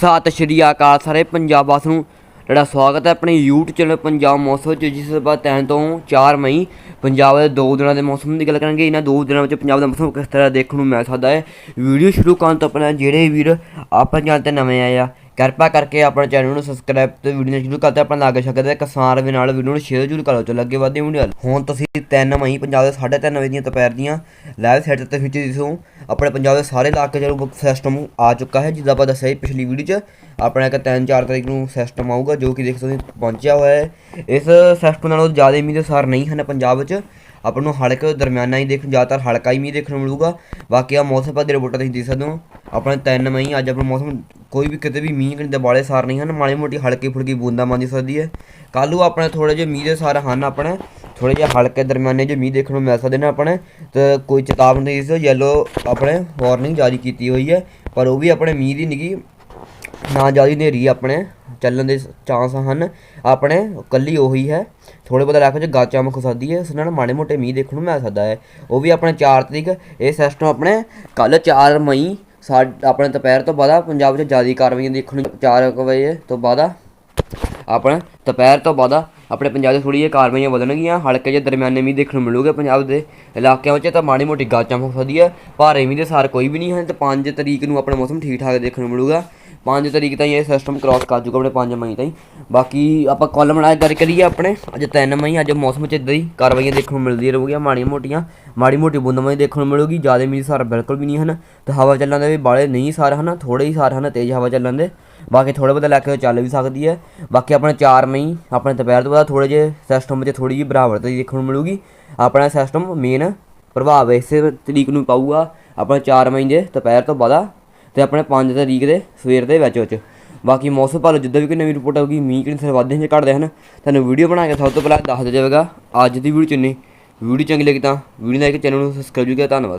ਸਤਿ ਸ਼੍ਰੀ ਅਕਾਲ ਸਾਰੇ ਪੰਜਾਬ ਵਾਸ ਨੂੰ। ਜਿਹੜਾ ਸਵਾਗਤ ਹੈ ਆਪਣੇ YouTube ਚੈਨਲ ਪੰਜਾਬ ਮੌਸਮ ਚ, ਜਿਸ ਬਾਅਦ ਤੈਨ ਤੋਂ 4 ਮਈ ਪੰਜਾਬ ਦੇ ਦੋ ਦਿਨਾਂ ਦੇ ਮੌਸਮ ਦੀ ਗੱਲ ਕਰਾਂਗੇ। ਇਹਨਾਂ ਦੋ ਦਿਨਾਂ ਵਿੱਚ ਪੰਜਾਬ ਦਾ ਮੌਸਮ ਕਿਸ ਤਰ੍ਹਾਂ ਦੇਖਣ ਨੂੰ ਮਿਲ ਸਕਦਾ ਹੈ। ਵੀਡੀਓ ਸ਼ੁਰੂ ਕਰਨ ਤੋਂ ਪਹਿਲਾਂ ਜਿਹੜੇ ਵੀਰ ਆਪਾਂ ਚੈਨਲ ਤੇ ਨਵੇਂ ਆਏ ਆ ਕਿਰਪਾ ਕਰਕੇ ਆਪਣੇ ਚੈਨਲ ਨੂੰ ਸਬਸਕ੍ਰਾਈਬ ਤੇ ਵੀਡੀਓ ਨੂੰ ਸ਼ੁਰੂ ਕਰਦੇ ਆਪਣਾ ਲਾਗੇ ਸਕਦੇ ਕਿਸਾਨ ਵੀ ਨਾਲ ਵੀਡੀਓ ਨੂੰ ਸ਼ੇਅਰ ਜ਼ਰੂਰ ਕਰੋ। ਚਲੋ ਅੱਗੇ ਵਧਦੇ ਵੀਡੀਓ ਹੁਣ ਤੁਸੀਂ 3 ਮਈ, ਪੰਜਾਬ ਦੇ 3:30 ਵਜੇ ਦੀਆਂ ਦੁਪਹਿਰ ਦੀਆਂ ਲਾਈਵ ਸੈਟ ਤੇ ਵਿੱਚ ਦਿਸੋ ਆਪਣੇ ਪੰਜਾਬ ਦੇ ਸਾਰੇ ਇਲਾਕੇ ਚ ਬੁੱਕ ਸਿਸਟਮ ਆ ਚੁੱਕਾ ਹੈ। ਜਿੱਦਾਂ ਆਪਾਂ ਦੱਸਿਆ ਪਿਛਲੀ ਵੀਡੀਓ 'ਚ ਆਪਣਾ ਇੱਕ 3-4 ਤਰੀਕ ਨੂੰ ਸਿਸਟਮ ਆਊਗਾ, ਜੋ ਕਿ ਦੇਖ ਸਕਦੇ ਹੋ ਪਹੁੰਚਿਆ ਹੋਇਆ ਹੈ। ਇਸ ਸਿਸਟਮ ਨਾਲੋਂ ਜ਼ਿਆਦਾ ਮੀਂਹ ਦੇ ਸਾਰ ਨਹੀਂ ਹਨ ਪੰਜਾਬ ਵਿੱਚ। ਆਪਾਂ ਨੂੰ ਹਲਕੇ ਦਰਮਿਆਨਾ ਹੀ ਦੇਖ ਜ਼ਿਆਦਾਤਰ ਹਲਕਾ ਹੀ ਮੀਂਹ ਦੇਖਣ ਨੂੰ ਮਿਲੂਗਾ। ਬਾਕੀ ਆ ਮੌਸਮ ਪਾ ਦੇ ਰਿਪੋਰਟਾਂ ਤੁਸੀਂ ਦੇਖ ਸਕਦੇ ਹੋ। ਆਪਣਾ 3 ਮਈ, ਅੱਜ ਆਪਣਾ ਮੌਸਮ ਕੋਈ ਵੀ ਕਿਤੇ ਵੀ ਮੀਂਹ ਦੇ ਬਾਲੇ ਸਾਰ ਨਹੀਂ ਹਨ, ਮਾੜੀ ਮੋਟੀ ਹਲਕੀ ਫੁਲਕੀ ਬੂੰਦਾਂ ਮਾਂਦੀ ਸਕਦੀ ਹੈ। ਕੱਲ੍ਹ ਨੂੰ ਆਪਣੇ ਥੋੜੇ ਜਿਹੇ ਮੀਂਹ ਦੇ ਸਾਰ ਹਨ ਆਪਣੇ ਥੋੜੇ ਜਿਹੇ ਹਲਕੇ ਦਰਮਿਆਨੇ ਜਿਹੇ ਮੀਂਹ ਦੇਖਣ ਨੂੰ ਮਿਲ ਸਕਦੇ ਨੇ ਆਪਣੇ, ਤੇ ਕੋਈ ਚੇਤਾਵਨੀ ਇਸ ਯੈਲੋ ਆਪਣੇ ਵਾਰਨਿੰਗ ਜਾਰੀ ਕੀਤੀ ਹੋਈ ਹੈ, ਪਰ ਉਹ ਵੀ ਆਪਣੇ ਮੀਂਹ ਦੀ ਨਿੱਗੀ ਨਾ ਜ਼ਿਆਦਾ ਹਨੇਰੀ ਆਪਣੇ ਚੱਲਣ ਦੇ ਚਾਂਸ ਹਨ। ਆਪਣੇ, ਕੱਲੀ ਉਹੀ ਹੈ ਥੋੜੇ ਬਹੁਤਾ ਇਲਾਕੇ 'ਚ ਗਾਚਾ ਮੁੱਕ ਸਕਦੀ ਹੈ, ਇਸ ਨਾਲ ਮਾੜੇ ਮੋਟੇ ਮੀਂਹ ਦੇਖਣ ਨੂੰ ਮਿਲ ਸਕਦਾ ਹੈ। ਉਹ ਵੀ ਆਪਣੇ 4 ਤਰੀਕ ਇਹ ਸਿਸਟਮ ਆਪਣੇ ਕੱਲ 4 ਮਈ ਸਾ ਆਪਣੇ ਦੁਪਹਿਰ ਤੋਂ ਬਾਅਦ ਪੰਜਾਬ 'ਚ ਜ਼ਿਆਦਾ ਕਾਰਵਾਈਆਂ ਦੇਖਣ ਨੂੰ 4 ਵਜੇ ਤੋਂ ਬਾਅਦ ਆਪਣੇ ਦੁਪਹਿਰ ਤੋਂ ਬਾਅਦ ਆਪਣੇ ਪੰਜਾਬ 'ਚ ਥੋੜੀ ਜਿਹੀ ਕਾਰਵਾਈਆਂ ਵਧਣਗੀਆਂ, ਹਲਕੇ ਜਿਹੇ ਦਰਮਿਆਨੇ ਮੀਂਹ ਦੇਖਣ ਨੂੰ ਮਿਲੂਗੇ ਪੰਜਾਬ ਦੇ ਇਲਾਕਿਆਂ ਵਿੱਚ, ਤਾਂ ਮਾੜੀ ਮੋਟੀ ਗਾਚਾਂ ਹੋ ਸਕਦੀ ਹੈ ਭਾਰੇ ਮੀਂਹ ਦੇ ਸਾਰ ਕੋਈ ਵੀ ਨਹੀਂ ਹੈ, ਤੇ 5 ਤਰੀਕ ਨੂੰ ਆਪਣਾ ਮੌਸਮ ਠੀਕ ਠਾਕ ਦੇਖਣ ਨੂੰ ਮਿਲੂਗਾ। 5 ਤਰੀਕ ਤਾਈਂ ਇਹ ਸਿਸਟਮ ਕ੍ਰਾਸ ਕਰ ਚੁੱਕਾ ਆਪਣੇ 5 ਮਈ ਤਾਈਂ। ਬਾਕੀ ਆਪਾਂ ਕਾਲਮ ਨਾਲ ਗੱਲ ਕਰੀਏ ਆਪਣੇ। ਅੱਜ 3 ਮਈ, ਅੱਜ ਮੌਸਮ 'ਚ ਇਦਾਂ ਹੀ ਕਾਰਵਾਈਆਂ ਦੇਖਣ ਨੂੰ ਮਿਲਦੀਆਂ ਰਹੂਗੀਆਂ, ਮਾੜੀਆਂ ਮੋਟੀਆਂ। ਮਾੜੀ ਮੋਟੀ ਬੂੰਦਾਬਾਂਦੀ ਦੇਖਣ ਨੂੰ ਮਿਲੂਗੀ, ਜ਼ਿਆਦਾ ਮੀਂਹ ਸਾਰ ਬਿਲਕੁਲ ਵੀ ਨਹੀਂ ਹਨ। ਤੇ ਹਵਾ ਚੱਲਣ ਦੇ ਵੀ ਬਾਲੇ ਨਹੀਂ ਸਾਰ ਹਨ ਥੋੜੇ ਹੀ ਸਾਰ ਹਨ ਤੇਜ਼ ਹਵਾ ਚੱਲਣ ਦੇ। ਬਾਕੀ ਥੋੜੇ ਬਹੁਤੇ ਇਲਾਕੇ ਵਿੱਚ ਚੱਲ ਵੀ ਸਕਦੀ ਹੈ। ਬਾਕੀ ਆਪਣੇ 4 ਮਈ, ਆਪਣੇ ਦੁਪਹਿਰ ਤੋਂ ਬਾਅਦ ਥੋੜੇ ਜਿਹੇ ਸਿਸਟਮ ਵਿੱਚ ਥੋੜੀ ਜਿਹੀ ਬਰਾਬਰਤਾ ਦੇਖਣ ਨੂੰ ਮਿਲੂਗੀ। ਆਪਣਾ ਸਿਸਟਮ ਮੇਨ ਪ੍ਰਭਾਵ ਇਸੇ ਤਰੀਕ ਨੂੰ ਪਾਊਗਾ। ਆਪਣਾ 4 ਮਈ ਦੇ ਦੁਪਹਿਰ ਤੋਂ ਬਾਅਦ ਤੇ ਆਪਣੇ 5 ਤਰੀਕ ਦੇ ਸਵੇਰ ਦੇ ਵਿੱਚ ਵਿੱਚ। ਬਾਕੀ ਮੌਸਮ ਭਾਲੋ ਜਿੱਦਾਂ ਵੀ ਕੋਈ ਨਵੀਂ ਰਿਪੋਰਟ ਆਊਗੀ, ਮੀਂਹ ਕਿੰਨੇ ਸਿਰ ਵੱਧਦੇ ਜਾਂ ਘਟਦੇ ਹਨ, ਤੁਹਾਨੂੰ ਵੀਡੀਓ ਬਣਾ ਕੇ ਸਭ ਤੋਂ ਪਹਿਲਾਂ ਦੱਸ ਦਿੱਤਾ ਜਾਵੇਗਾ। ਅੱਜ ਦੀ ਵੀਡੀਓ ਚ ਵੀਡੀਓ ਚੰਗੀ ਲੱਗੀ ਤਾਂ ਵੀਡੀਓ ਲਾਈਕ ਚੈਨਲ ਨੂੰ ਸਬਸਕ੍ਰਾਈਬ ਜੂਗਾ ਧੰਨਵਾਦ।